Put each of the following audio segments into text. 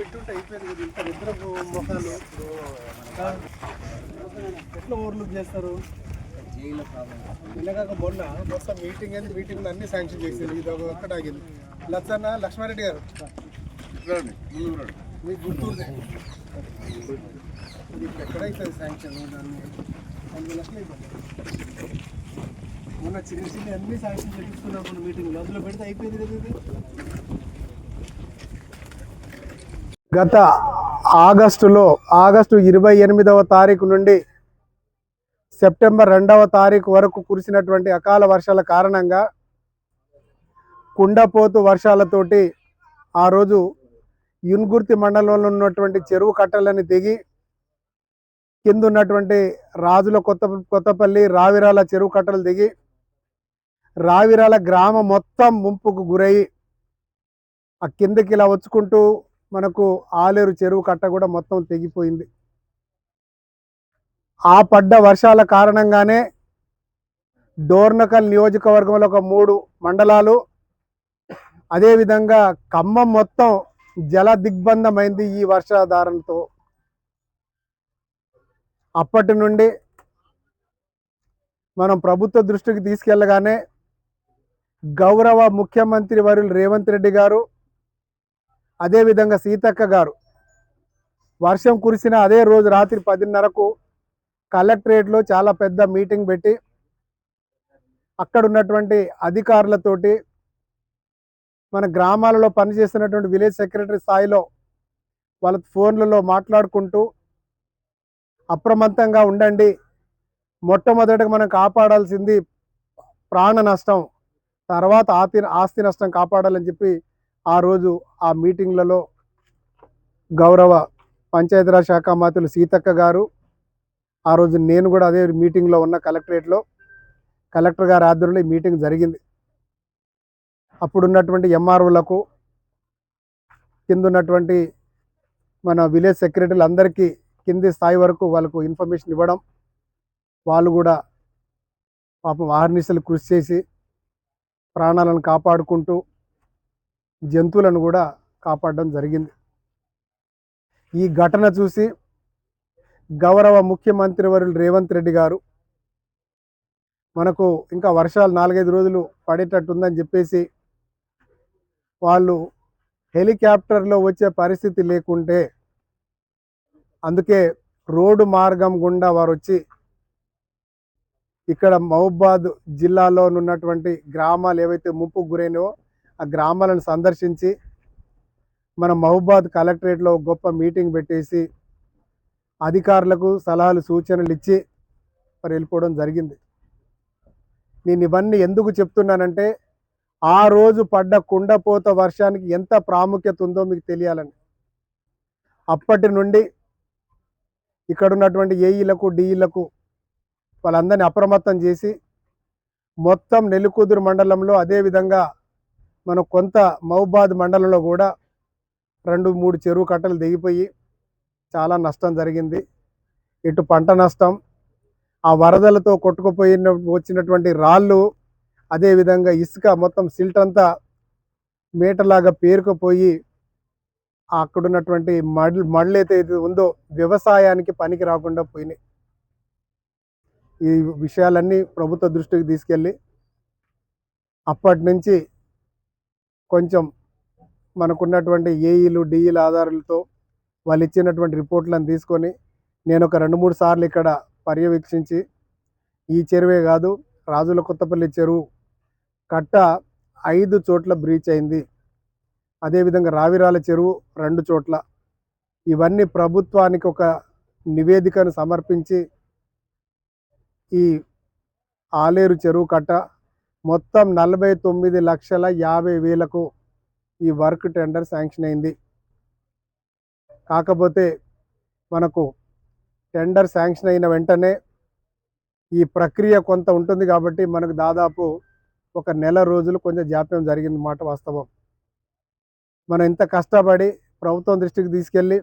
పెట్టుంటే అయిపోయింది కదా ఇద్దరు మొక్కలు ఎట్లా ఓవర్లుక్ చేస్తారు? జైల్లో ప్రాబ్లం మొన్న మొత్తం మీటింగ్ అయింది మీటింగ్లో అన్ని శాంక్షన్ చేసింది. ఇది ఒక ఒక్కటి ఆగింది. లచ్చన్న లక్ష్మారెడ్డి గారు. మీకు గుర్తుంది ఇది ఎక్కడైతుంది శాంక్షన్ దాన్ని ఐదు లక్షలు మొన్న చిన్న చిన్న అన్ని శాంక్షన్ చేపించుకున్నాం మీటింగ్ అందులో పెడితే అయిపోయింది కదా ఇది? గత ఆగస్టులో ఆగస్టు ఇరవై ఎనిమిదవ తారీఖు నుండి సెప్టెంబర్ రెండవ తారీఖు వరకు కురిసినటువంటి అకాల వర్షాల కారణంగా కుండపోతు వర్షాలతోటి ఆ రోజు యున్గుర్తి మండలంలో ఉన్నటువంటి చెరువు కట్టలని దిగి కింద ఉన్నటువంటి రాజుల కొత్త కొత్తపల్లి రావిరాల చెరువు కట్టలు దిగి రావిరాల గ్రామం మొత్తం ముంపుకు గురయ్యి ఆ కిందకి ఇలా వచ్చుకుంటూ మనకు ఆలేరు చెరువు కట్ట కూడా మొత్తం తెగిపోయింది. ఆ పడ్డ వర్షాల కారణంగానే డోర్నకల్ నియోజకవర్గంలో ఒక మూడు మండలాలు అదేవిధంగా ఖమ్మం మొత్తం జల దిగ్బంధమైంది ఈ వర్షాధారంతో. అప్పటి నుండి మనం ప్రభుత్వ దృష్టికి తీసుకెళ్ళగానే గౌరవ ముఖ్యమంత్రి వర్యులు రేవంత్ రెడ్డి గారు అదేవిధంగా సీతక్క గారు. వర్షం కురిసిన అదే రోజు రాత్రి పదిన్నరకు కలెక్టరేట్లో చాలా పెద్ద మీటింగ్ పెట్టి అక్కడ ఉన్నటువంటి అధికారులతోటి మన గ్రామాలలో పనిచేస్తున్నటువంటి విలేజ్ సెక్రటరీ స్థాయిలో వాళ్ళ ఫోన్లలో మాట్లాడుకుంటూ అప్రమత్తంగా ఉండండి. మొట్టమొదటిగా మనం కాపాడాల్సింది ప్రాణ నష్టం తర్వాత ఆస్తి ఆస్తి నష్టం కాపాడాలని చెప్పి ఆ రోజు ఆ మీటింగ్లలో గౌరవ పంచాయతీరాజ్ శాఖ మంత్రులు సీతక్క గారు ఆ రోజు నేను కూడా అదే మీటింగ్లో ఉన్న కలెక్టరేట్లో కలెక్టర్ గారి ఆధ్వర్యంలో ఈ మీటింగ్ జరిగింది. అప్పుడున్నటువంటి ఎంఆర్ఓలకు కింద ఉన్నటువంటి మన విలేజ్ సెక్రటరీలు అందరికీ కింది స్థాయి వరకు వాళ్ళకు ఇన్ఫర్మేషన్ ఇవ్వడం వాళ్ళు కూడా పాపం ఆహర్నిశలు కృషి చేసి ప్రాణాలను కాపాడుకుంటూ జంతువులను కూడా కాపాడడం జరిగింది. ఈ ఘటన చూసి గౌరవ ముఖ్యమంత్రి వరులు రేవంత్ రెడ్డి గారు మనకు ఇంకా వర్షాలు నాలుగైదు రోజులు పడేటట్టు ఉందని చెప్పేసి వాళ్ళు హెలికాప్టర్లో వచ్చే పరిస్థితి లేకుంటే అందుకే రోడ్డు మార్గం గుండా వారు వచ్చి ఇక్కడ మహబాద్ జిల్లాలో ఉన్నటువంటి గ్రామాలు ఏవైతే ముప్పుకు గురైనవో ఆ గ్రామాలను సందర్శించి మన మహబాద్ కలెక్టరేట్లో గొప్ప మీటింగ్ పెట్టేసి అధికారులకు సలహాలు సూచనలు ఇచ్చి మరి వెళ్ళిపోవడం జరిగింది. నేను ఇవన్నీ ఎందుకు చెప్తున్నానంటే ఆ రోజు పడ్డ కుండపోత వర్షానికి ఎంత ప్రాముఖ్యత ఉందో మీకు తెలియాలని. అప్పటి నుండి ఇక్కడ ఉన్నటువంటి ఏఈలకు డిఈలకు వాళ్ళందరినీ అప్రమత్తం చేసి మొత్తం నెల్లికూదురు మండలంలో అదేవిధంగా మన కొంత మహబాద్ మండలంలో కూడా రెండు మూడు చెరువు కట్టలు దిగిపోయి చాలా నష్టం జరిగింది. ఇటు పంట నష్టం ఆ వరదలతో కొట్టుకుపోయిన వచ్చినటువంటి రాళ్ళు అదేవిధంగా ఇసుక మొత్తం సిల్ట్ అంతా మీటర్లాగా పేరుకుపోయి అక్కడున్నటువంటి మడ్ మడ్లు అయితే ఉందో వ్యవసాయానికి పనికి రాకుండా పోయినాయి. ఈ విషయాలన్నీ ప్రభుత్వ దృష్టికి తీసుకెళ్ళి అప్పటి నుంచి కొంచెం మనకున్నటువంటి ఏఈలు డిఈల ఆధారాలతో వాళ్ళు ఇచ్చినటువంటి రిపోర్ట్లను తీసుకొని నేను ఒక రెండు మూడు సార్లు ఇక్కడ పర్యవేక్షించి ఈ చెరువే కాదు రాజుల కొత్తపల్లి చెరువు కట్ట ఐదు చోట్ల బ్రీచ్ అయింది. అదేవిధంగా రావిరాల చెరువు రెండు చోట్ల. ఇవన్నీ ప్రభుత్వానికి ఒక నివేదికను సమర్పించి ఈ ఆలేరు చెరువు కట్ట మొత్తం నలభై తొమ్మిది లక్షల యాభై వేలకు ఈ వర్క్ టెండర్ శాంక్షన్ అయింది. కాకపోతే మనకు టెండర్ శాంక్షన్ అయిన వెంటనే ఈ ప్రక్రియ కొంత ఉంటుంది కాబట్టి మనకు దాదాపు ఒక నెల రోజులు కొంచెం జాప్యం జరిగింది మాట వాస్తవం. మనం ఇంత కష్టపడి ప్రభుత్వం దృష్టికి తీసుకెళ్ళి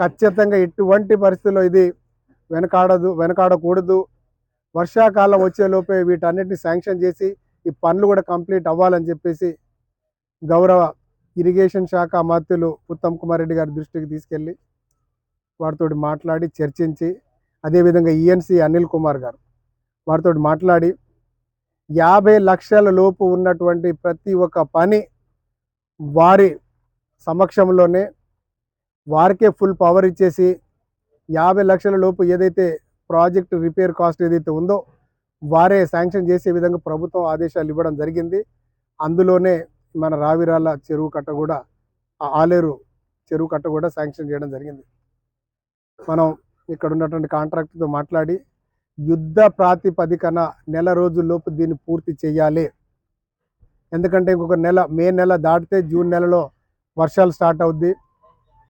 ఖచ్చితంగా ఎటువంటి పరిస్థితుల్లో ఇది వెనకాడదు వెనకాడకూడదు. వర్షాకాలం వచ్చేలోపే వీటన్నిటిని శాంక్షన్ చేసి ఈ పనులు కూడా కంప్లీట్ అవ్వాలని చెప్పేసి గౌరవ ఇరిగేషన్ శాఖ మంత్రులు ఉత్తమ్ కుమార్ రెడ్డి గారి దృష్టికి తీసుకెళ్ళి వారితో మాట్లాడి చర్చించి అదేవిధంగా ఈఎన్సీ అనిల్ కుమార్ గారు వారితో మాట్లాడి యాభై లక్షల లోపు ఉన్నటువంటి ప్రతి ఒక్క పని వారి సమక్షంలోనే వారికే ఫుల్ పవర్ ఇచ్చేసి యాభై లక్షల లోపు ఏదైతే ప్రాజెక్ట్ రిపేర్ కాస్ట్ ఏదైతే ఉందో వారే శాంక్షన్ చేసే విధంగా ప్రభుత్వం ఆదేశాలు ఇవ్వడం జరిగింది. అందులోనే మన రావిరాల చెరువు కట్ట కూడా ఆ ఆలేరు చెరువు కట్ట కూడా శాంక్షన్ చేయడం జరిగింది. మనం ఇక్కడ ఉన్నటువంటి కాంట్రాక్టర్తో మాట్లాడి యుద్ధ ప్రాతిపదికన నెల రోజుల్లోపు దీన్ని పూర్తి చేయాలి. ఎందుకంటే ఇంకొక నెల మే నెల దాటితే జూన్ నెలలో వర్షాలు స్టార్ట్ అవుద్ది.